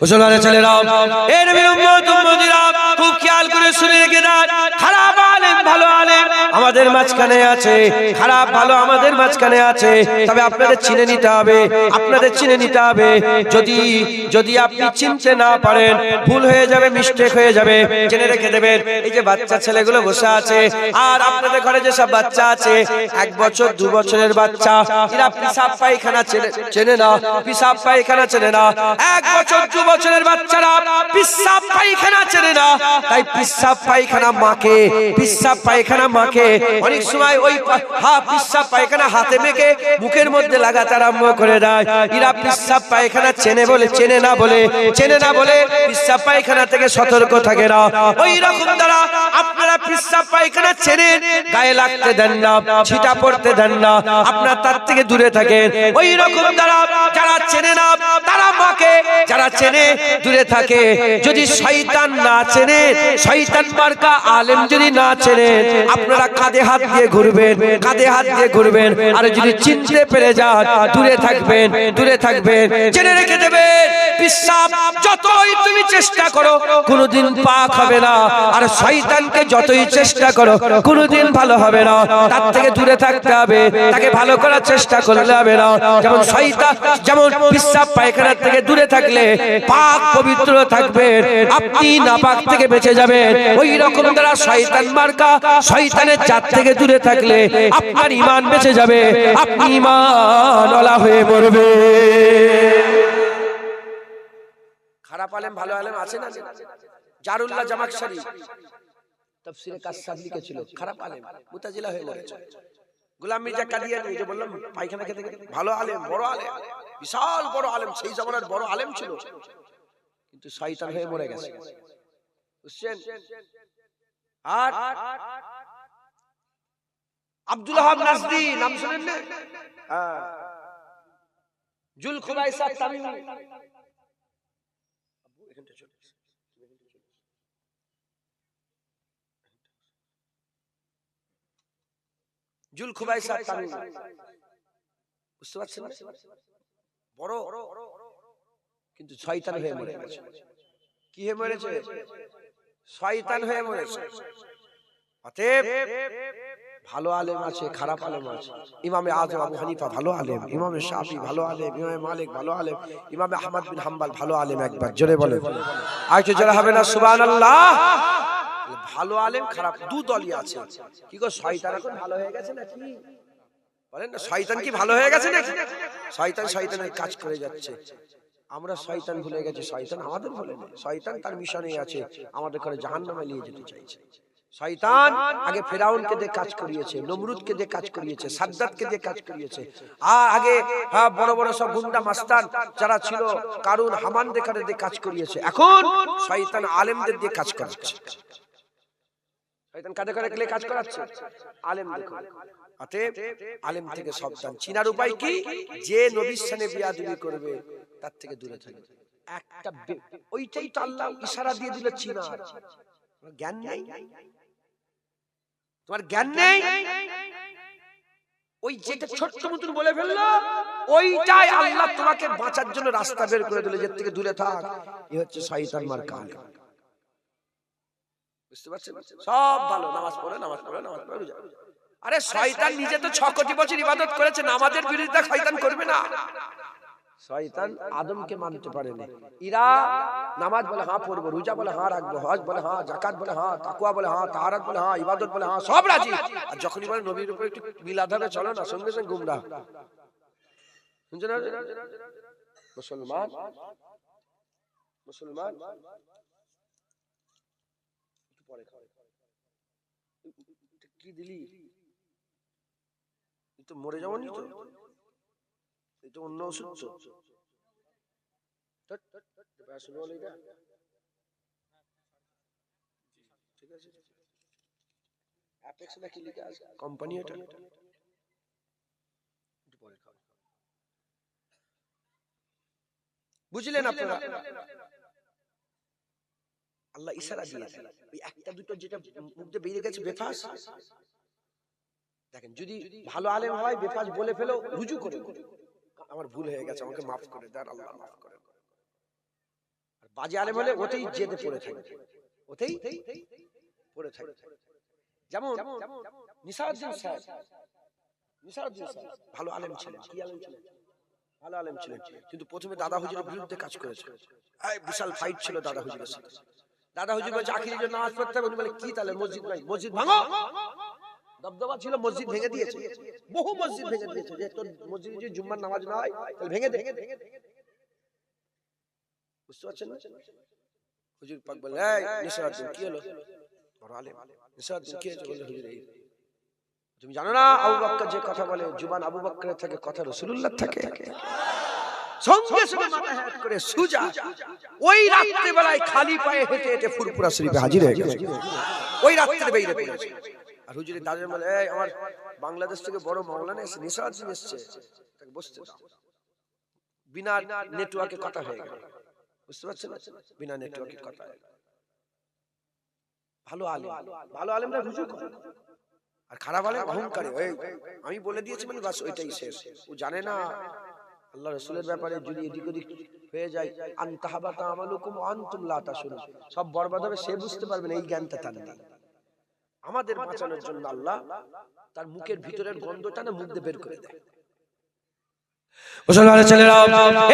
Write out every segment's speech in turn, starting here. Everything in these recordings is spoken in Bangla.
মুসলমানের ছেলেরা এ নবীর উম্মত উম্মতিরা খুব খেয়াল করে শুনে রেখে দেন। খারাপ আলেম, ভালো আলেম। আমাদের মাঝখানে আছে। খারাপ, ভালো আমাদের মাঝখানে আছে। তবে আপনাদের চিনে নিতে হবে। আপনাদের চিনে নিতে হবে। যদি যদি আপনি চিনতে না পারেন, ভুল হয়ে যাবে মিস্টেক হয়ে যাবে, জেনে রেখে দেবেন। এই যে বাচ্চা ছেলেগুলো বসে আছে, আর আপনাদের ঘরে যে সব বাচ্চা আছে, এক বছর, দু বছরের বাচ্চা, এরা পিসাব পায়খানা চেনে না, পিসাব পায়খানা চেনে না। এক বছর, দু বছরের বাচ্চারা পিসাব পায়খানা চেনে না। তাই পিসাব পায়খানা মাকে, পিসাব পায়খানা মাকে। অনেক সময় ওই হা, পিসাব পায়খানা হাতে মেখে মুখের মধ্যে লাগাতে আরম্ভ করে দেয়। এরা পিসাব পায়খানা চেনে বলে, চেনে না বলে, চেনে না বলে পিসাব পায়খানা থেকে সতর্ক থাকে না। ওই রকম দ্বারা আপনারা পিসাব পায়খানা চেনেন গায়ে লাগতে দেন না, ছিটা পড়তে দেন না, আপনার তার থেকে দূরে থাকেন। ওই রকম দ্বারা যারা চেনে না, তারা মাকে, যারা চেনে, দূরে থাকে। যদি শয়তান না চেনে দূরে কোনোদিন পাক হবে না, আর যতই চেষ্টা করো ভালো হবে না, তার থেকে দূরে থাকতে হবে, তাকে ভালো করার চেষ্টা করলে হবে না, যেমন শয়তান, যেমন পিসাব পায়খানার থেকে দূরে থাকলে পাক পবিত্র থাকবেন, আপনি নাপাক থেকে বেঁচে যাবেন ওই রকম দ্বারা শয়তান মার্কা, শয়তানের জাত থেকে দূরে থাকলে আপনার ইমান বেঁচে যাবে। আপনি ইমান হয়ে মরবে। খারাপ আলেম, ভালো আলেম আছে না? জারুল্লাহ জামাকশারি তাফসিরে কাসাব লিখেছিল, খারাপ আলেম, মুতাজিলা হয়ে গেছে গোলাম মির্জা কাদিয়ানি যে বললাম, পায়খানা খেতে, ভালো আলেম, বড় আলেম, বিশাল বড় আলেম, সেই জামানার বড় আলেম ছিল। কিন্তু শয়তান হয়ে মরে গেছে। বুঝছেন আর আব্দুল হাব নাজদি নাম শুনেন না? Dhul Khuwaisa Tamimi. Dhul Khuwaisa Tamimi. বুঝতে পারছেন বড়। কিন্তু শয়তান হয়ে মরে গেছে। কি হয়ে মরেছে? শয়তান হয়ে মরেছে। অতএব ভালো আলেম আছে খারাপ আলেম আছে। ইমামে আজম আবু হানিফা ভালো আলেম ইমামে শাফি ভালো আলেম ইমামে মালিক ভালো আলেম ইমামে আহমদ বিন হাম্বাল ভালো আলেম একবার জোরে বলে আর একটু জোরে হবে না সুবহানাল্লাহ। ভালো আলেম খারাপ দু দলই আছে। কি গো শয়তান এখন ভালো হয়ে গেছে নাকি? বলেন না শয়তান কি ভালো হয়ে গেছে নাকি? শয়তান শয়তানের কাজ করে যাচ্ছে। আমরা শয়তান ভুলে গেছি শয়তান আমাদের ভুলে নেই শয়তান তার মিশনে আছে আমাদের করে জাহান্নামে নিয়ে যেতে চাইছে। শয়তান আগে ফেরাউনকে দিয়ে কাজ করিয়েছে নমরুদকে দিয়ে কাজ করিয়েছে সাদ্দাতকে দিয়ে কাজ করিয়েছে। আর আগে হ্যাঁ, বড় বড় সব গুন্ডা মাস্তান যারা ছিল কারুন হামান দেখারে দিয়ে কাজ করিয়েছে। এখন শয়তান আলেমদের দিয়ে কাজ করাচ্ছে। শয়তান কাঁধে করে গেলে কাজ করাচ্ছে। আলেম অতএব আলেম থেকে সাবধান চিনার উপায় কি যে নবীর সামনে বিয়াদবি করবে তার থেকে দূরে একটা ওইটাই তো আল্লাহ ইশারা দিয়ে দিল চিনা জ্ঞান নেই? তোমার জ্ঞান নেই? ওই যেটা ছোট্ট মতন বলে ফেলল ওইটাই আল্লাহ তোমাকে বাঁচার জন্য রাস্তা বের করে দিল যে থেকে দূরে থাক। এ হচ্ছে শয়তান মার কাল। বুঝতে পারছেন? সব ভালো। নামাজ পড়ে নামাজ পড়ে নামাজ পড়ে আরে শয়তান নিজে তো ছ কোটি বছর ইবাদত করেছে নামাজের বিরোধিতা শয়তান করবে না। শয়তান আদমকে মানতে পারেনি ইরা নামাজ বলে হ্যাঁ পড়ব রোজা বলে হ্যাঁ রাখব হজ বলে হ্যাঁ জাকাত বলে হ্যাঁ তাকুয়া বলে হ্যাঁ তাহারাত বলে হ্যাঁ ইবাদত বলে হ্যাঁ সব রাজি আর যখনই বলে নবীর উপরে একটু মিলাদ হবে চলো না সঙ্গে সঙ্গে গুমরা শুনছেন না? মুসলমান মুসলমান একটু পরে খাও। এটা কি দিলি এই তো মরে যাবনি তো এটা অন্য ওষুধ তো প্যারাসিটামল এটা? ঠিক আছে অ্যাপেক্স না লিখে আছে কোম্পানি এটা। একটু পরে খাও। বুঝলেন আপনারা? আল্লাহ ইশারা দিয়েছে। ওই একটা দুটো যেটা মুখ দিয়ে বেরিয়ে গেছে বেফাস। দেখেন যদি ভালো আলেম হয় বেফাস বলে ফেলো রুজু করে। আমার ভুল হয়ে গেছে, আমাকে মাফ করে দেন, আল্লাহ মাফ করে বাজে আলেম হলে ওতেই জেদে পড়ে থাকে। ওতেই পড়ে থাকে। যেমন নিসারউদ্দিন সাহেব ভালো আলেম ছিলেন। কি আলেম ছিলেন? ভালো আলেম ছিলেন কিন্তু প্রথমে দাদা হুজুরের বিরুদ্ধে কাজ করেছে বিশাল ফাইট ছিল দাদা হুজুরের সাথে। দাদা হুজুর বলছে, আখিরি নামাজ পড়তে হবে। বলে, কি তাহলে? মসজিদ নাই, মসজিদ ভাঙো। দবদবা ছিল, মসজিদ ভেঙে দিয়েছে। বহু মসজিদ ভেঙে দিয়েছে। যে তোর মসজিদে যদি জুম্মার নামাজ না হয়, তাহলে ভেঙে দে। বুঝতে পারছেন না? হুজুর পাক বলে এই কি হলো? বড় আলেম কি বলে হুজুর, এই তুমি জানো না, আবু বকর যে কথা বলে জুবান আবু বকরের থেকে কথা রাসূলুল্লাহ থাকে। সঙ্গে সঙ্গে মাথা করে সুজা, ওই রাত্রে বেলায় খালি পায়ে হেঁটে হেঁটে ফুরপুরা শরীফে হাজির হয়ে গেছে। ওই রাত্রে বেরিয়ে পড়েছে। আর হুজুরের দাদুর বলে এই আমার বাংলাদেশ থেকে বড় মাওলানা এসে নিসারউদ্দিন এসেছে। তাকে বসতে দাও। বিনা নেটওয়ার্কে কথা হয়ে গেল। বুঝতে পারছেন? বিনা নেটওয়ার্কে কথা হয়ে গেল। ভালো আলেম। ভালো আলেমরা রুজু করে। আর খারাপ আলেম অহংকারে। ওই আমি বলে দিয়েছি মানে বাস ওইটাই শেষ। ও জানে না। আল্লাহ রসুলের ব্যাপারে যদি এদিক ওদিক হয়ে যায় আন্তাহাবাতা আমালুকুম আনতুম লা তাশুরুন সব বরবাদ হবে সে বুঝতে পারবে না এই জ্ঞানটা তার নেই। আমাদের বাঁচানোর জন্য আল্লাহ তার মুখের ভিতরের গন্ধটা না মুখ দিয়ে বের করে দেয়। মুসলমানের ছেলেরা,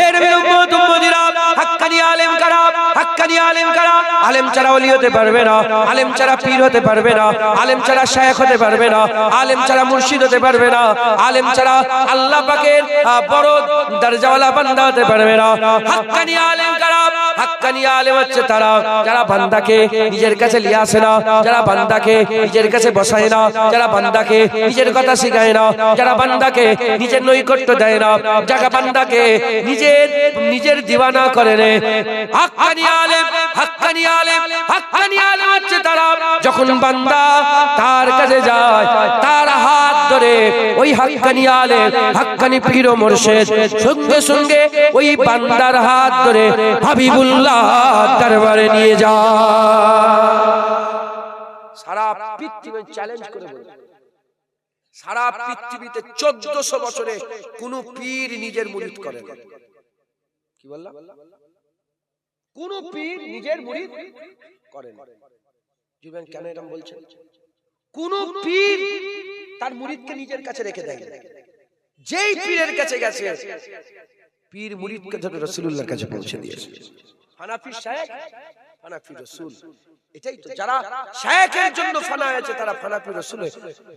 এ নবীর উম্মত, উম্মতিরা, হাক্কানি আলেম কারা? হাক্কানি আলেম কারা? আলেম ছাড়া ওলি হতে পারবে না, আলেম ছাড়া পীর হতে পারবে না, আলেম ছাড়া শায়েখ হতে পারবে না, আলেম ছাড়া মুর্শিদ হতে পারবে না, আলেম ছাড়া আল্লাহ পাকের বড় দরজাওয়ালা বান্দা হতে পারবে না। হাক্কানি আলেম কারা? হাক্কানি আলেম হচ্ছে তারা, যারা বান্দাকে নিজের কাছে নিয়ে আসে না, যারা বান্দাকে নিজের কাছে বসায় না, যারা বান্দাকে নিজের কথা শিখায় না, যারা বান্দাকে নিজের নৈকট্য দেয় না যারা বান্দাকে নিজের নিজের দিওয়ানা করে রে হাক্কানি আলেম হাক্কানি আলেম হাক্কানি আলেম হচ্ছে তারা। যখন বান্দা তার কাছে যায়, তার হাত ধরে ওই হাক্কানি আলেম, হাক্কানি পীর ও সঙ্গে সঙ্গে ওই বান্দার হাত ধরে হাবিবুল্লাহ দরবারে নিয়ে যায়। সারা পৃথিবী চ্যালেঞ্জ করে বলে। সারা পৃথিবীতে চোদ্দশো বছরে কোন পীর নিজের মুরিদ করে কি বললাম কোন পীর নিজের মুরিদ করে জীবন কেন এরকম বলছেন? কোন পীর তার মুরিদকে নিজের কাছে রেখে দেয় যেই পীরের কাছে গেছে, পীর মুরিদকে ধরে রসুল্লাহর কাছে পৌঁছে দিয়েছে। হানাফি সাহেব, হানাফি রসুল। এটাই তো যারা শায়েখের জন্য ফানা হয়েছে তারা ফানাফি রসুল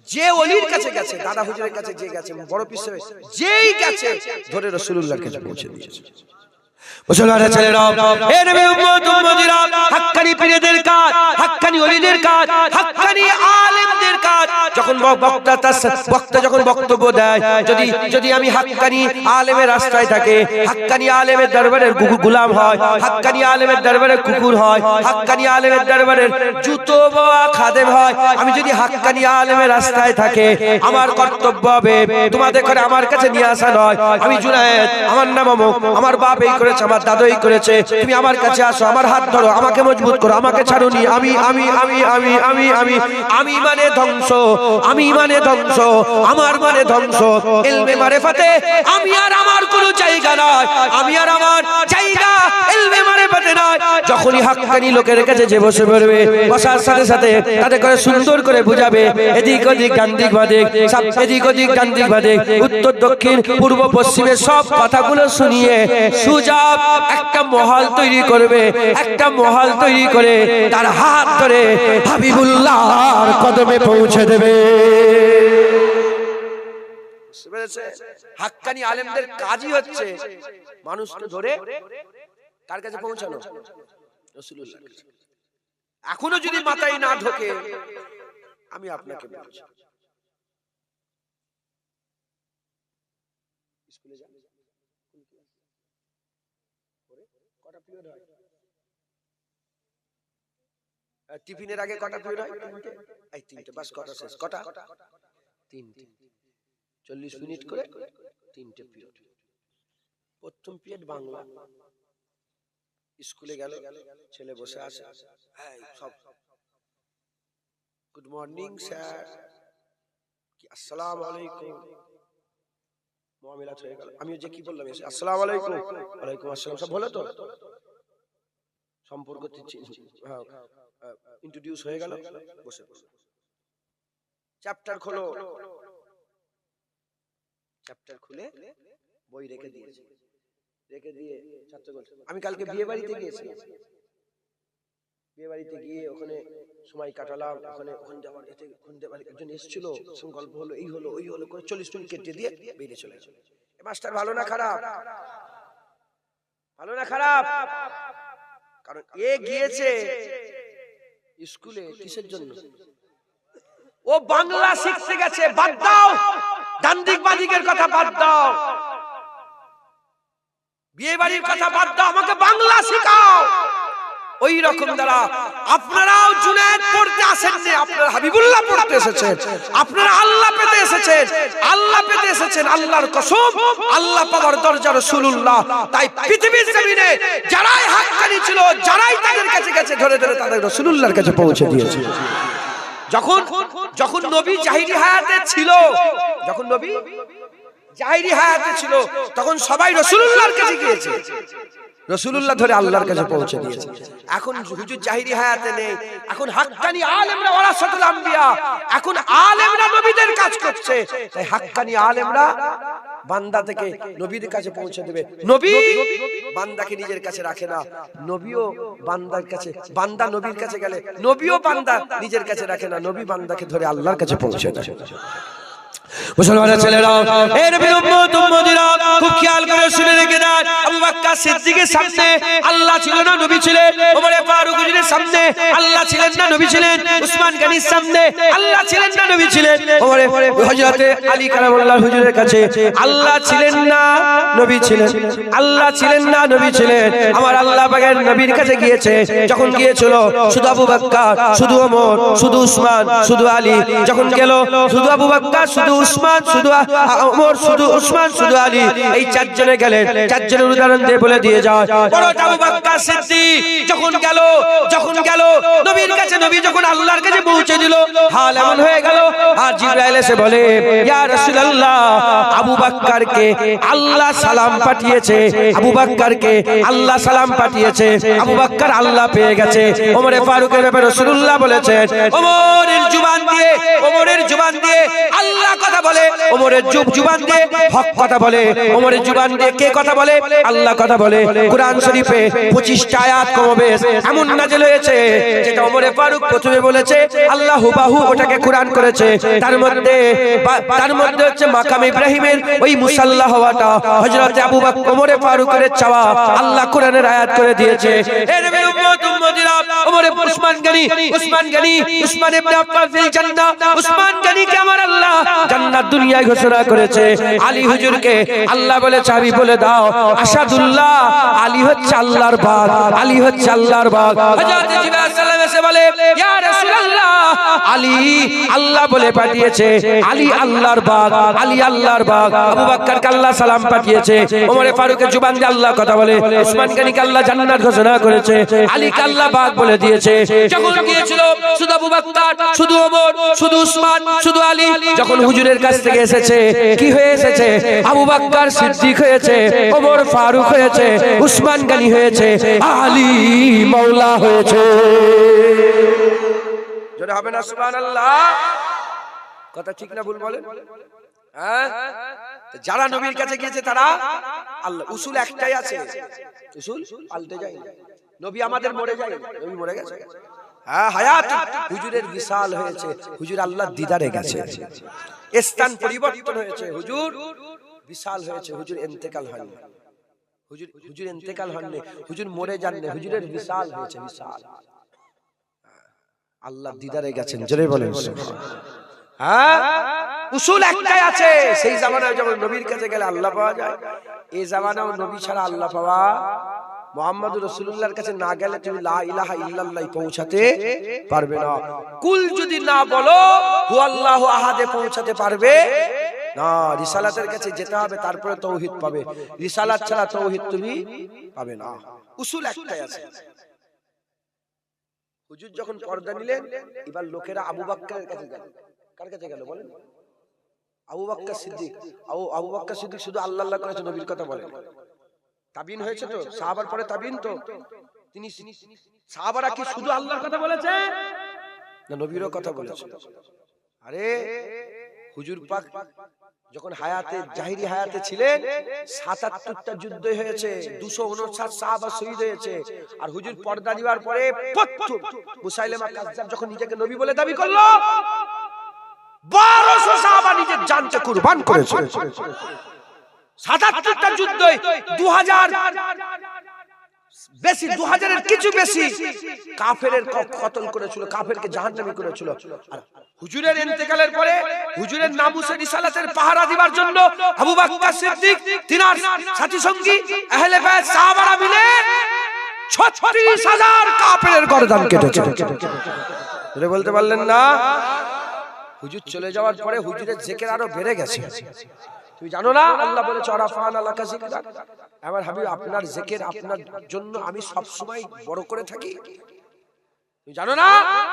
যে অলির কাছে গেছে দাদা হুজুরের কাছে যে গেছে বড় পিসে যেই গেছে ধরে রসুল্লাহর কাছে পৌঁছে দিয়েছে। মুসলমানের ছেলেরা হে নবী উম্মত উম্মতিরা হাক্কানি পীরদের কাজ হাক্কানি ওলিদের কাজ হাক্কানি আলেমদের যখন বক্তা তার বক্তা যখন বক্তব্য দেয়, যদি যদি আমি হাক্কানি আলেমের রাস্তায় থাকে, হাক্কানি আলেমের দরবারের গুলাম হয়, হাক্কানি আলেমের দরবারের কুকুর হয়, হাক্কানি আলেমের দরবারের জুতো বোয়া খাদেম হয়, আমি যদি হাক্কানি আলেমের রাস্তায় থাকে, আমার কর্তব্য হবে, তোমাদের করে আমার কাছে নিয়ে আসা নয়, আমি জুনায়েদ, আমার নাম অমুক, আমার বাপ এই করেছে, আমার দাদু এই করেছে, তুমি আমার কাছে আসো, আমার হাত ধরো, আমাকে মজবুত করো, আমাকে ছাড়ুনি আমি আমি আমি আমি আমি আমি আমি মানে ধ্বংস আমি মানে ধ্বংস, আমার মানে ধ্বংস। এলমে মারেফাতে, আমি আর আমার কোনো জায়গা নয় আমি আর আমার জায়গা যখনই হাক্কানি লোকের কাছে যে বসে পড়বে, বসার সাথে সাথে তাদের করে সুন্দর করে বুঝাবে, এদিক ওদিক গান্ধিক সব এদিক ওদিক গান্ধিক বাদিক, উত্তর, দক্ষিণ, পূর্ব, পশ্চিমে সব কথাগুলো শুনিয়ে সুজাব একটা মহল তৈরি করবে, একটা মহল তৈরি করে তার হাত ধরে হাবিবুল্লাহর কদমে পৌঁছে দেবে। হাক্কানি আলেমদের কাজই হচ্ছে মানুষকে ধরে কার কাছে পৌঁছানো। এখনও যদি মাথায় না ঢোকে আমি আপনাকে বলছি। স্কুলে যান। কটা পিরিয়ড হয়? টিফিনের আগে কটা পিরিয়ড হয়? তিনটে? এই তিনটে বাস কটা শেষ? কটা? তিনটে। চল্লিশ মিনিট করে তিনটে পিরিয়ড প্রথম পিরিয়ড বাংলা। স্কুলে গেল, ছেলে বসে আছে। সব। গুড মর্নিং স্যার কি আসসালামু আলাইকুম। হয়ে যে কি বললাম আসসালামু বলে তো? সম্পর্ক ইন্ট্রোডিউস হয়ে চ্যাপ্টার খোলো। চ্যাপ্টার খুলে বই রেখে দিয়েছে। রেখে দিয়ে ছাত্র আমি কালকে বিয়ে বাড়িতে গিয়েছিলাম। বিয়ে বাড়িতে গিয়ে ওখানে সময় কাটালাম ওখানে ওখানে যাওয়ার এতে ওখানে একজন এসেছিল সঙ্গে গল্প হলো এই হলো ওই হলো করে চল্লিশ মিনিট কেটে দিয়ে বেরিয়ে চলে মাস্টার ভালো না খারাপ? ভালো না খারাপ। কারণ এ গিয়েছে স্কুলে কিসের জন্য? ও বাংলা শিখতে গেছে বাদ দাও। ডান্দিক বাদিকের কথা বাদ দাও। বিয়ে বাড়ির কথা বাদ দাও আমাকে বাংলা শেখাও। ওই রকম দ্বারা আপনারাও জুনায়েদ পড়তে আসেননি আপনারা হাবিবুল্লাহ পড়তে এসেছেন। আপনারা আল্লাহ পেতে এসেছেন। আল্লাহ পেতে এসেছেন। আল্লাহর কসম আল্লাহ পাওয়ার দরজা রাসূলুল্লাহ। তাই পৃথিবীর জমিনে যারাই হাক্কানি ছিল যারাই তাদের কাছে গেছে ধরে ধরে তাদের রাসূলুল্লাহর কাছে পৌঁছে দিয়েছে। যখন যখন নবী জাহিরি হায়াতে ছিল যখন নবী জাহিরি হায়াতে ছিল, তখন সবাই রসুল্লাহর কাছে গিয়েছে। রসুল্লাহ ধরে আল্লাহর কাছে পৌঁছে দিয়েছে। এখন হুজুর জাহিরি হায়াতে নেই, এখন হাক্কানি আলেমরা ওয়ারাসাতুল আম্বিয়া, এখন আলেমরা নবীদের কাজ করছে। তাই হাক্কানি আলেমরা বান্দা থেকে নবীর কাছে পৌঁছে দেবে। নবী বান্দাকে নিজের কাছে রাখে না। নবীও বান্দার কাছে, বান্দা নবীর কাছে গেলে নবীও বান্দা নিজের কাছে রাখে না। নবী বান্দাকে ধরে আল্লাহর কাছে পৌঁছে দেয়। মুসলমানের ছেলেরা এর উম্মতিরা খুব খেয়াল করে শুনে রেখে দেন আবু বকর সিদ্দিকের সামনে আল্লাহ ছিল না, নবী ছিলেন। ওমরে ফারুক হুজুরের সামনে আল্লাহ ছিলেন না, নবী ছিলেন। উসমান গনির সামনে আল্লাহ ছিলেন না, নবী ছিলেন। ওমরে হযরতে আলী কারামাল্লাহ হুজুরের কাছে, আল্লাহ ছিলেন না, নবী ছিলেন। আল্লাহ ছিলেন না, নবী ছিলেন। আমার আল্লাহ পাকের নবীর কাছে গিয়েছে। যখন গিয়েছিল, শুধু আবু বকর শুধু ওমর, শুধু উসমান, শুধু আলী, যখন গেল, শুধু আবু বকর শুধু উসমান শুধু ওমর শুধু উসমান শুধু আলী। এই চারজনে গেলেন চারজনের উদাহরণ দিয়ে বলে দিয়ে যায় বড় আবু বকর সিদ্দিক যখন গেল যখন গেল, নবীর কাছে, নবী যখন আল্লাহর কাছে পৌঁছে দিল, হাল এমন হয়ে গেল। আর জিবরাইল এসে বলে, ইয়া রাসূলুল্লাহ, আবু বকরকে আল্লাহ সালাম পাঠিয়েছে, আবু বকরকে আল্লাহ সালাম পাঠিয়েছে, আবু বকর আল্লাহ পেয়ে গেছে। ওমরে ফারুকের ব্যাপারে রাসূলুল্লাহ বলেছেন, ওমরের জুবান দিয়ে, ওমরের জুবান দিয়ে আল্লাহ কথা বলে, ওমরের জুব জুবান দিয়ে হক কথা বলে, ওমরের জুবান দিয়ে কে কথা বলে? আল্লাহ কথা বলে। কোরআন শরীফে 25 আয়াত তার মধ্যে তার ইব্রাহিমের ওই মুসাল্লাহ হওয়াটা, হযরত আবু ফারুকের চাওয়া, আল্লাহ কোরআনের আয়াত করে দিয়েছে। উসমান জান্নাত দুনিয়ায় ঘোষণা করেছে। আলী হুজুরকে আল্লাহ বলে চাবি বলে দাও। আসাদুল্লাহ, আলী হচ্ছে আল্লাহর বাগ, আলী হচ্ছে আল্লাহর বাগ। হযরত জিবরাইল সাল্লাল্লাহু আলাইহি বলে, ইয়া রাসূলুল্লাহ। আলী আল্লাহ বলে পাঠিয়েছে, আলী আল্লাহর বাগ, আলী আল্লাহর বাগ। আবু বকর কে আল্লাহ সালাম পাঠিয়েছে। ওমরে ফারুকের জুবান দিয়ে আল্লাহ কথা বলে উসমান গনি কে আল্লাহ জান্নাত ঘোষণা করেছে। আলী কে আল্লাহ বাগ বলে দিয়েছে। যখন গিয়েছিল শুধু আবু বকর শুধু ওমর, শুধু উসমান শুধু আলী, যখন হুজুরের কাছ থেকে এসেছে। কি হয়ে এসেছে? আবু বকর সিদ্দিক হয়েছে, ওমর ফারুক হয়েছে, উসমান গনি হয়েছে, আলী মাওলা হয়েছে। জোরে হবে না, সুবহানাল্লাহ। কথা ঠিক না ভুল বলেন? হ্যাঁ? যারা নবীর কাছে গিয়েছে তারা আল্লাহ, উসুল একটাই আছে। উসুল পাল্টে যায়। নবী আমাদের মরে যায়। নবী মরে গেছে। হ্যাঁ হায়াত। হুজুরের বিশাল হয়েছে। হুজুর আল্লাহ দিদারে গেছে। স্থান পরিবর্তন হয়েছে। হুজুর বিশাল হয়েছে। হুজুর ইন্তেকাল হয়নি। হুজুর হুজুর ইন্তেকাল হয়নি হুজুর মরে যাননি। হুজুরের বিশাল হয়েছে বিশাল। আল্লাহ দিদারে গেছেন। জোরে বলেন হ্যাঁ? উসুল একটাই আছে। সেই জামানায় যখন নবীর কাছে গেলে আল্লাহ পাওয়া যায়। এই জামানাও নবী ছাড়া আল্লাহ পাওয়া মোহাম্মদ রসুল্লাহর কাছে না গেলে তুমি লা ইলাহা ইল্লাল্লাহ পৌঁছাতে পারবে না। কুল যদি না বলো হু আল্লাহ আহাদে পৌঁছাতে পারবে। না, রিসালাতের কাছে যেতে হবে, তারপরে তৌহিদ পাবে। রিসালাত ছাড়া তৌহিদ তুমি পাবে না। উসুল একটাই আছে। হুজুর যখন পর্দা নিলেন, এবার লোকেরা আবু বাক্কারের কাছে গেল। কার কাছে গেল বলেন? আবু বাক্কার সিদ্দিক। আবু বাক্কার সিদ্দিক শুধু আল্লাহ আল্লাহ করেছে, নবীর কথা বলেন তাবিন হয়েছে তো সাহাবার পরে তাবিন তো তিনি সাহাবারা কি শুধু আল্লাহর কথা বলেছে না নবীরও কথা বলেছে আরে হুজুর পাক যখন হায়াতে জাহিরি হায়াতে ছিলেন সাতাত্তরটা যুদ্ধ হয়েছে দুশো উনষাট সাহাবা শহীদ হয়েছে আর হুজুর পর্দা দিবার পরে মুসাইলেমা কাজ্জাব যখন নিজেকে নবী বলে দাবি করল বারোশো সাহাবা নিজের জানকে কুরবান করেছে সাতাত্তরটা দু হাজার বেশি দু হাজারের কিছু বেশি কাফের কতল করেছিল জাহান্নামি করেছিল। হুজুরের ইন্তেকালের পরে হুজুরের পাহারা দিবার জন্য আবু বকর সিদ্দিক, তিনার সাথী সঙ্গী সাহাবারা মিলে 36000 কাফেরের গর্দান কেটেছে। বলতে পারলেন না? হুজুর চলে যাওয়ার পরে হুজুরের জেকের আরও বেড়ে গেছে। তুমি জানো না? আল্লাহ বলেছে অরাফান আল্লাহ কাছে আমার হাবিব, আপনার জেকের আপনার জন্য আমি সব সময় বড় করে থাকি। জানো না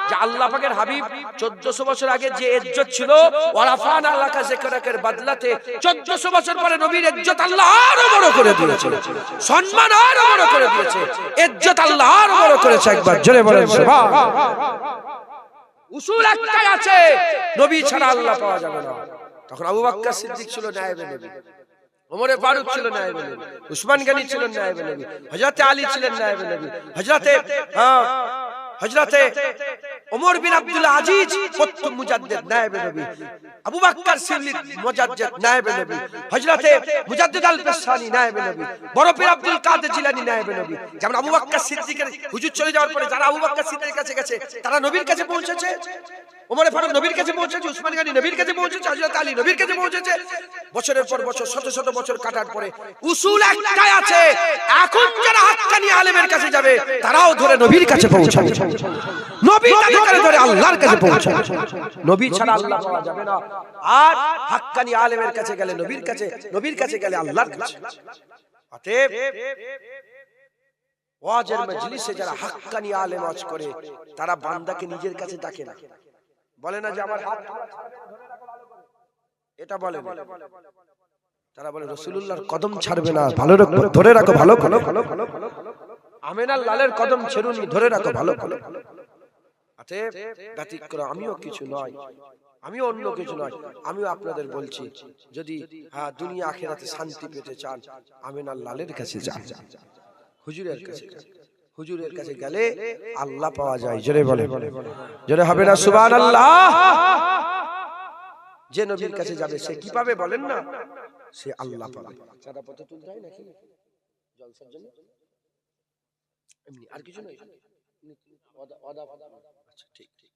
যে আল্লাহ পাকের হাবিব 1400 বছর আগে যে ইজ্জত ছিল ওয়ারাফান আল্লাহ বদলাতে 1400 বছর পরে নবীর ইজ্জত আল্লাহ আরও বড় করে দিয়েছে। সম্মান আরও বড় করে দিয়েছে। ইজ্জত আল্লাহ আরও বড় করেছে একবার, জোরে উসুল একটাই আছে, নবী ছাড়া আল্লাহ পাওয়া যাবে না। তখন আবু বকর সিদ্দিক ছিল নায়েবে নবী ওমরে ফারুক ছিল নায়েবে নবী, উসমান নায়েবে নবী, হযরত আলী ছিলেন নায়েবে নবী, হযরতে হ্যাঁ হযরতে ওমর বিন আব্দুল আজিজ প্রথম মুজাদ্দিদ নায়েবে নবী, আবু বকর সিদ্দিক মুজাদ্দিদ নায়েবে নবী, হযরতে মুজাদ্দিদ আল পেশানি নায়েবে নবী, বড় পীর আব্দুল কাদের জিলানী নায়েবে নবী, যেমন আবু বকর সিদ্দিকের হুজুর চলে যাওয়ার পরে যারা আবু বকর সিদ্দিকের কাছে গেছে, তারা নবীর কাছে পৌঁছেছে। ওমরে ফারুক নবীর কাছে পৌঁছেছে, উসমান গনি নবীর কাছে পৌঁছেছে, হযরত আলী নবীর কাছে পৌঁছেছে। বছরের পর বছর, শত শত বছর কাটার পরে উসুল একটাই আছে। এখন যারা হাক্কানি আলেমের কাছে যাবে, তারাও ধরে নবীর কাছে পৌঁছাবে। নবী তাদেরকে ধরে আল্লাহর কাছে পৌঁছাবে। নবী ছাড়া আল্লাহ পাওয়া যাবে না। আর হাক্কানি আলেমের কাছে গেলে নবীর কাছে নবীর কাছে গেলে আল্লাহর কাছে। অতএব ওয়াজের মজলিসে যারা হাক্কানি আলেম ওয়াজ করে, তারা বান্দাকে নিজের কাছে ডাকে না। বলে না যে আমার হাত এটা বলে তারা বলে রসুল্লাহর কদম ছাড়বে না ভালো রাখো ধরে রাখো ভালো ভালো ভালো ভালো ভালো আমেনার লালের কদম ছেড়ুনি ধরে রাখো ভালো ভালো অতএব ব্যতিক্রম আমিও কিছু নয়। আমিও অন্য কিছু নয়। আমিও আপনাদের বলছি যদি হ্যাঁ দুনিয়া আখেরাতে শান্তি পেতে চান আমেনার লালের কাছে যান। হুজুরের কাছে যান। হুজুরের কাছে গেলে আল্লাহ পাওয়া যায়। জোরে বলে জোরে হবে না সুবান আল্লাহ যে নবীর কাছে যাবে সে কি পাবে বলেন না? সে আল্লাহ পাবে। চাঁদা পথে তুলতে হয় নাকি? জলসার জন্য? এমনি আর কিছু নয়? আচ্ছা ঠিক ঠিক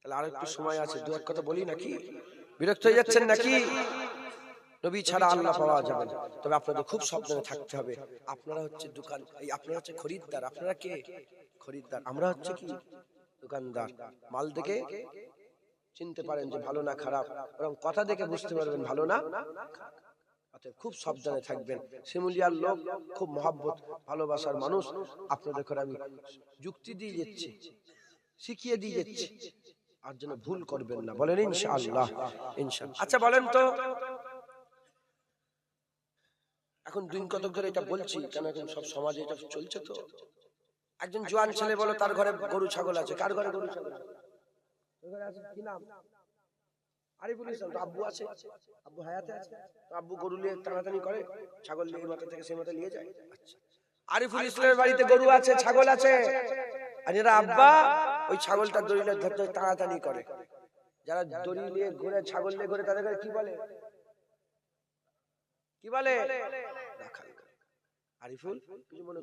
তাহলে আর একটু সময় আছে দু এক কথা বলি নাকি? বিরক্ত হয়ে যাচ্ছেন নাকি? নবী ছাড়া আল্লাহ পাওয়া যাবে না। তবে আপনাদের খুব সাবধানে থাকতে হবে। আপনারা হচ্ছে দোকান এই আপনারা হচ্ছে খরিদ্দার। আপনারা কে? খরিদ্দার। আমরা হচ্ছে কি? দোকানদার। মাল দেখে চিনতে পারেন যে ভালো না খারাপ। এবং কথা দেখে বুঝতে পারবেন ভালো না অতএব খুব সাবধানে থাকবেন। শিমুলিয়ার লোক খুব মহাব্বত ভালোবাসার মানুষ। আপনাদের করে আমি যুক্তি দিয়ে যাচ্ছি শিখিয়ে দিয়ে যাচ্ছি আর যেন ভুল করবেন না। বলেন ইনশাআল্লাহ। ইনশাআল্লাহ। আচ্ছা বলেন তো। এখন দিন কতক ধরে এটা বলছি কেন এখন সব সমাজে এটা চলছে তো? একজন জোয়ান ছেলে বলো তার ঘরে গরু ছাগল আছে কার ঘরে গরু ছাগল আছে? কি নাম? আরিফুল ইসলাম তো আব্বু আছে? আব্বু হায়াতে আছে? তো আব্বু গরু নিয়ে টানাটানি করে ছাগল নিয়ে মাথা থেকে সেই মাথা নিয়ে যায়? আচ্ছা। আরিফুল ইসলামের বাড়িতে গরু আছে ছাগল আছে? আর এরা আব্বা ওই ছাগলটা দড়িলে ধরতে টানাটানি করে। যারা দড়ি নিয়ে ঘুরে ছাগল নিয়ে ঘুরে তাদের কি বলে? কি বলে? রাখাল। আরিফুল মনে।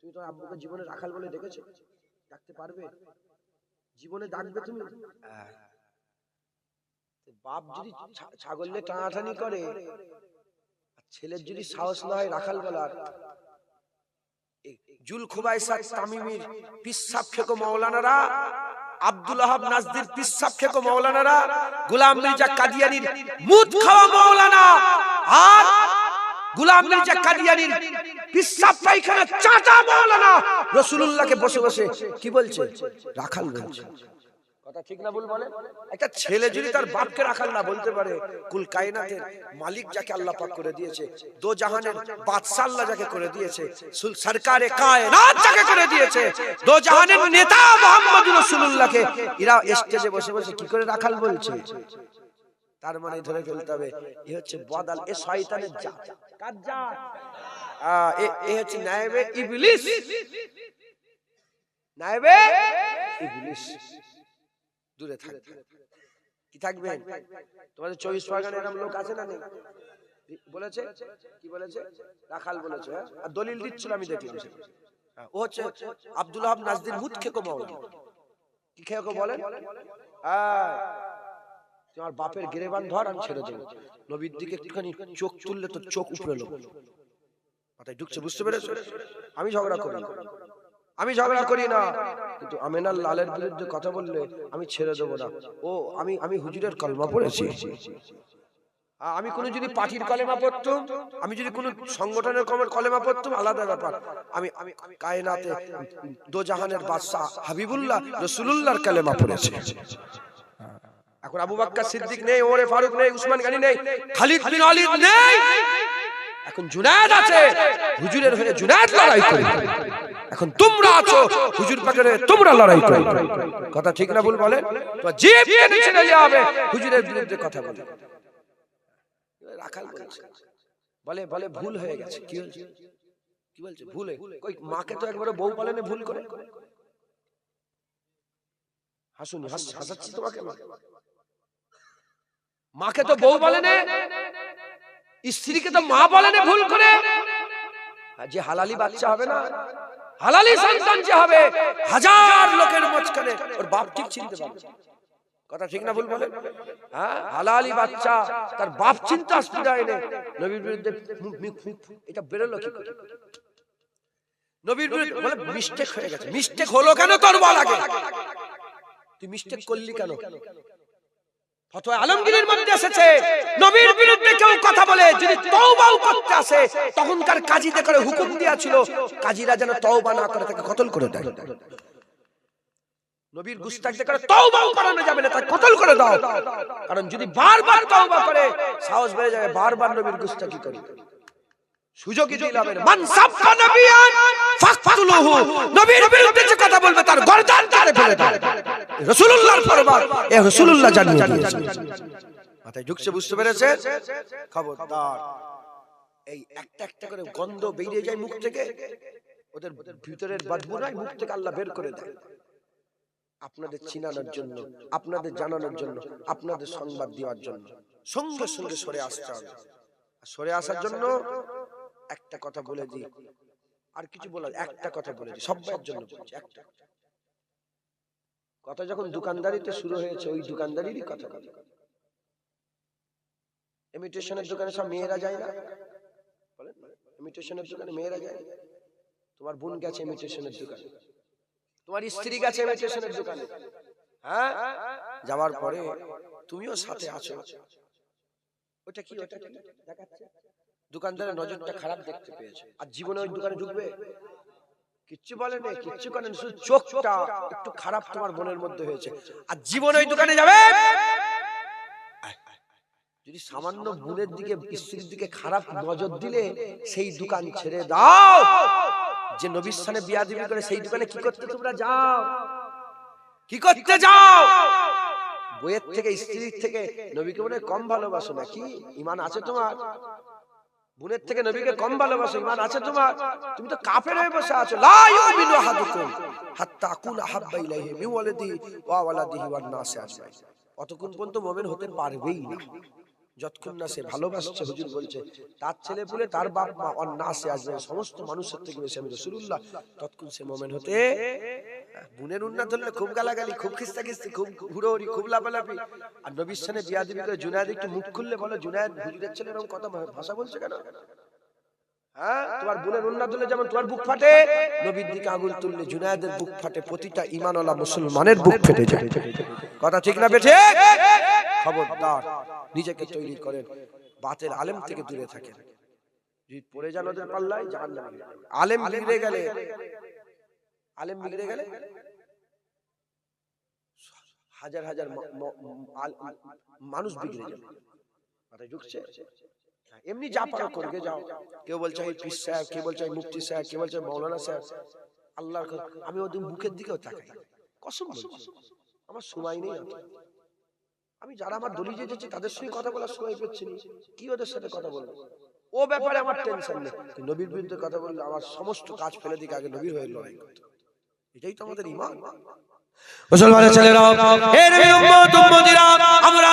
তুমি তোমার আব্বুকে জীবনে রাখাল বলে দেখেছ? ডাকতে পারবে? জীবনে ডাকবে তুমি? হ্যাঁ। বাপ যদি ছা- ছাগল নিয়ে টানাটানি করে ছেলের যদি সাহস না হয় রাখাল বলার জুল খুবাইসা তামিমির পিসাব খেকো মৌলানারা আব্দুল আহাব নাজদির পিসাব খেকো মৌলানারা গোলাম মির্জা কাদিয়ানির মুদ খাওয়া মৌলানা আর গোলাম মির্জা কাদিয়ানির পিসাব পায়খানা চাটা মৌলানা রাসূলুল্লাহকে বসে বসে কি বলছে? রাখাল বলছে। কথা ঠিক না ভুল বলে? একটা ছেলে যদি তার বাপকে রাখাল না বলতে পারে কুল কায়নাতের মালিক যাকে আল্লাহ পাক করে দিয়েছে দো জাহানের বাদশাহ আল্লাহ যাকে করে দিয়েছে সুল- সরকারে কায়নাত যাকে করে দিয়েছে দো জাহানের নেতা মোহাম্মদ রাসূলুল্লাহকে এরা স্টেজে বসে বসে কি করে রাখাল বলছে? তার মানে ধরে ফেলতে হবে। এ হচ্ছে বদাল এ শয়তানের জাত। কার জাত এ- হচ্ছে নায়েবে ইবলিস। নায়েবে ইবলিস। দূরে থাকবে কি থাকবেন তোমাদের চব্বিশ পরগনা এরকম লোক আছে না নেই? বলেছে? কি বলেছে? রাখাল বলেছে হ্যাঁ? আর দলিল দিচ্ছিল আমি সেটা। হ্যাঁ, ও হচ্ছে আব্দুল হাব নাজদিন মুদ খেকো মাওলি কি খেকো বলেন? হ্যাঁ তোমার বাপের গেরেবান ধর, আমি ছেড়ে দেবো। নবীর দিকে একটুখানি চোখ তুললে তো চোখ উপরে লোক। মাথায় ঢুকছে, বুঝতে পেরেছ? আমি ঝগড়া করি আমি ঝগড়া করি না। কিন্তু আমেনার লালের বিরুদ্ধে কথা বললে আমি ছেড়ে দেবো না। ও, আমি আমি হুজুরের কলমা পড়েছি। আমি কোনো যদি পার্টির কলেমা পড়তাম, আমি যদি কোনো সংগঠনের কমের কলেমা পড়তাম, আলাদা ব্যাপার। আমি আমি কায়নাতে দো জাহানের বাদশাহ হাবিবুল্লাহ রসুলুল্লাহর কলেমা পড়েছি। এখন আবু বাক্কা সিদ্দিক নেই ওরে ফারুক নেই উসমান গানি নেই খালিদ বিন ওয়ালিদ নেই। এখন জুনায়েদ আছে হুজুরের হয়ে জুনায়েদ লড়াই করে। এখন তোমরা আছো হুজুর পাকের হয়ে তোমরা লড়াই করে। কথা ঠিক না ভুল বলেন তো টেনে ছেড়ে দেওয়া হবে হুজুরের বিরুদ্ধে কথা বলে। রাখাল বলছে বলে বলে ভুল হয়ে গেছে। কি হয়েছে কি বলছে? ভুলে কই মাকে তো একবারে বউ বলে না ভুল করে? হাসুনি হাস- হাসাচ্ছি তোমাকে মাকে তো বউ বলে স্ত্রীকে তো মা বলে ভুল করে। যে হালালি বাচ্চা হবে না, হালালি সন্তান যে হবে, হাজার লোকের মাঝখানে ওর বাপ ঠিক চিনতে পারবে। কথা ঠিক না ভুল বলে? হ্যাঁ? হালালি বাচ্চা, তার বাপ চিন্তা আসতে যায় না। নবীর বিরুদ্ধে এটা বেরোলো কি করে? নবীর বিরুদ্ধে বলে মিস্টেক হয়ে গেছে। মিস্টেক হলো কেন তোর বল আগে? তুই মিস্টেক করলি কেন? তখনকার হুকুম দিয়েছিল কাজীরা যেন না করে, তাকে করে দেয়। নবীর করানো যাবে না, তাকে করে দাও। কারণ যদি বারবার তওবা করে, সাহস বেড়ে যাবে, বারবার নবীর গুস্তাখি করে সুযোগই দিলাম। মান সাব্বা নবিয়ান ফাকতুলুহু। নবীর বিরুদ্ধে যে কথা বলবে তার গর্দান কাটে ফেলে দাও রাসূলুল্লাহর ফরমান এ রাসূলুল্লাহ জানিয়ে দিয়েছে। মাথায় ঢুকছে বুঝতে পেরেছে? খবরদার। এই একটা একটা করে গন্ধ বেরিয়ে যায় মুখ থেকে। ওদের ভিতরের বদবু নয় মুখ থেকে আল্লাহ বের করে দেয়। আপনাদের চিনানোর জন্য আপনাদের জানানোর জন্য আপনাদের সংবাদ দেওয়ার জন্য। সঙ্গে সঙ্গে সরে আসতে হবে। সরে আসার জন্য একটা কথা বলে দিই। আর কিছু বলার একটা কথা বলে দিই। সবার জন্য বলছি একটা। কথা যখন দোকানদারিতে শুরু হয়েছে ওই দোকানদারিরই কথা। ইমিটেশনের দোকানে সব মেয়েরা যায় না? বলেন। ইমিটেশনের দোকানে মেয়েরা যায় তোমার বোন গেছে ইমিটেশনের দোকানে। তোমার স্ত্রী গেছে ইমিটেশনের দোকানে। হ্যাঁ? যাওয়ার পরে তুমিও সাথে আছো। ওটা কি? ওটা কি? দেখাচ্ছে? দোকানদারের নজরটা খারাপ দেখতে পেয়েছে। আর জীবনে ওই দোকানে ঢুকবে? কিচ্ছু বলে নেই কিচ্ছু করে না, শুধু চোখটা একটু খারাপ তোমার মনের মধ্যে হয়েছে। আর জীবনে ওই দোকানে যাবে? যদি সামান্য বোনের দিকে স্ত্রীর দিকে খারাপ নজর দিলে সেই দোকান ছেড়ে দাও! যে নবীর সামনে বিয়া দিবি করে সেই দোকানে কি করতে তোমরা যাও! কি করতে যাও! বইয়ের থেকে স্ত্রীর থেকে নবীকে মনে কম ভালোবাসো নাকি? ইমান আছে তোমার? বোনের থেকে নবীকে কম ভালোবাসো ইমান আছে তোমার? তুমি তো কাফের হয়ে বসে আছো। লা ইউমিনু আহাদুকুম। হাত্তা আকুল আহাব্বাই ইলাইহি মিন ওয়ালিদিহি ওয়া ওয়ালাদিহি ওয়ান নাসি আজমাইন। অতক্ষণ পর্যন্ত মুমিন হতে পারবেই না। যতক্ষণ না সে ভালোবাসছে হুজুর বলছে তার ছেলে পুলে তার বাপ মা নাসি আজমাইন সমস্ত মানুষের থেকে বেশি আমি রাসূলুল্লাহ। ততক্ষণ সে মুমিন হতে বুনের উন্নত হলে খুব গালাগালি খুব খিস্তা খিস্তি খুব হুড়োহুড়ি খুব লাফালাফি। আর নবীর সামনে বিয়া দিবি করে জুনায়েদ একটু মুখ খুললে বলে জুনায়েদ হুজুরের ছেলে এরকম কথা ভাষা বলছে কেন? হ্যাঁ তোমার বোনের উন্নত হলে যেমন তোমার বুক ফাটে নবীর দিকে আঙুল তুললে জুনায়েদের বুক ফাটে প্রতিটা ইমানওয়ালা মুসলমানের বুক ফেটে যায়। কথা ঠিক না বেঠে খবরদার নিজেকে তৈরি করেন বাতের আলেম থেকে দূরে থাকেন। যদি পড়ে যান ওদের পাল্লায় জাহান্নামে। আলেম বিগড়ে গেলে। আলেম বিগড়ে গেলে। হাজার হাজার মানুষ বিগড়ে যাবে মাথায় ঢুকছে। এমনি যা পারো করবে যাও। কেউ বলছে এই পিস সাহেব কেউ বলছে মুফতি সাহেব কেউ বলছে মৌলানা সাহেব আল্লাহর আমি ওদের মুখের দিকেও তাকাই। কসম আমার সময় নেই। আমি যারা আমার দলি যেতেছি তাদের সঙ্গে কথা বলার সময় পাচ্ছি কি ওদের সাথে কথা বলব? ও ব্যাপারে আমার টেনশন নেই। নবীর বিরুদ্ধে কথা বললে আমার সমস্ত কাজ ফেলে দিকে আগে নবীর হয়ে লড়াই করতে এটাই তো আমাদের ইমান। মুসলমানের ছেলেরা আমরা